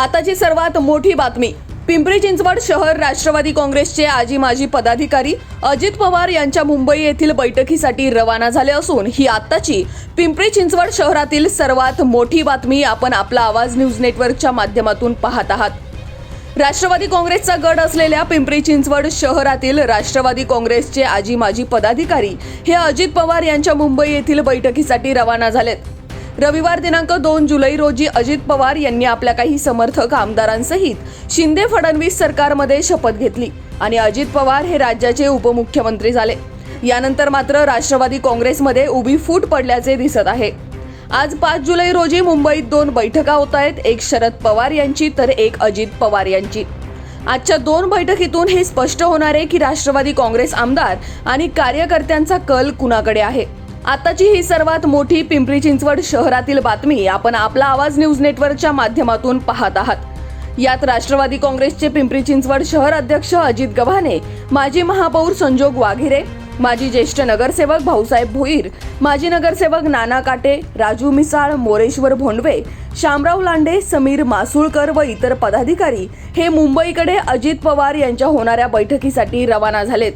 आताची सर्वात मोठी बातमी. पिंपरी चिंचवड शहर राष्ट्रवादी काँग्रेसचे आजी माजी पदाधिकारी अजित पवार यांच्या मुंबई येथील बैठकीसाठी रवाना झाले असून ही आत्ताची पिंपरी चिंचवड शहरातील सर्वात मोठी बातमी आपण आपला आवाज न्यूज नेटवर्कच्या माध्यमातून पाहत आहात. राष्ट्रवादी काँग्रेसचा गड असलेल्या पिंपरी चिंचवड शहरातील राष्ट्रवादी काँग्रेसचे आजी माजी पदाधिकारी हे अजित पवार यांच्या मुंबई येथील बैठकीसाठी रवाना झालेत. रविवार दिनांक दोन जुलै रोजी अजित पवार यांनी आपल्या काही समर्थक आमदारांसहित शिंदे फडणवीस सरकारमध्ये शपथ घेतली आणि अजित पवार हे राज्याचे उपमुख्यमंत्री झाले. यानंतर मात्र राष्ट्रवादी काँग्रेसमध्ये उभी फूट पडल्याचे दिसत आहे. आज पाच जुलै रोजी मुंबईत दोन बैठका होत आहेत एक शरद पवार यांची तर एक अजित पवार यांची. आजच्या दोन बैठकीतून हे स्पष्ट होणार आहे की राष्ट्रवादी काँग्रेस आमदार आणि कार्यकर्त्यांचा कल कुणाकडे आहे? आताची ही सर्वात मोठी पिंपरी चिंचवड शहरातील बातमी आपण आपला आवाज न्यूज नेटवर्कच्या माध्यमातून पाहत आहात. यात राष्ट्रवादी काँग्रेसचे पिंपरी चिंचवड शहर अध्यक्ष अजित गव्हाणे माजी महापौर संजोग वाघिरे माजी ज्येष्ठ नगरसेवक भाऊसाहेब भोईर माजी नगरसेवक नाना काटे राजू मिसाळ मोरेश्वर भोंडवे शामराव लांडे समीर मासुळकर व इतर पदाधिकारी हे मुंबईकडे अजित पवार यांच्या होणाऱ्या बैठकीसाठी रवाना झालेत.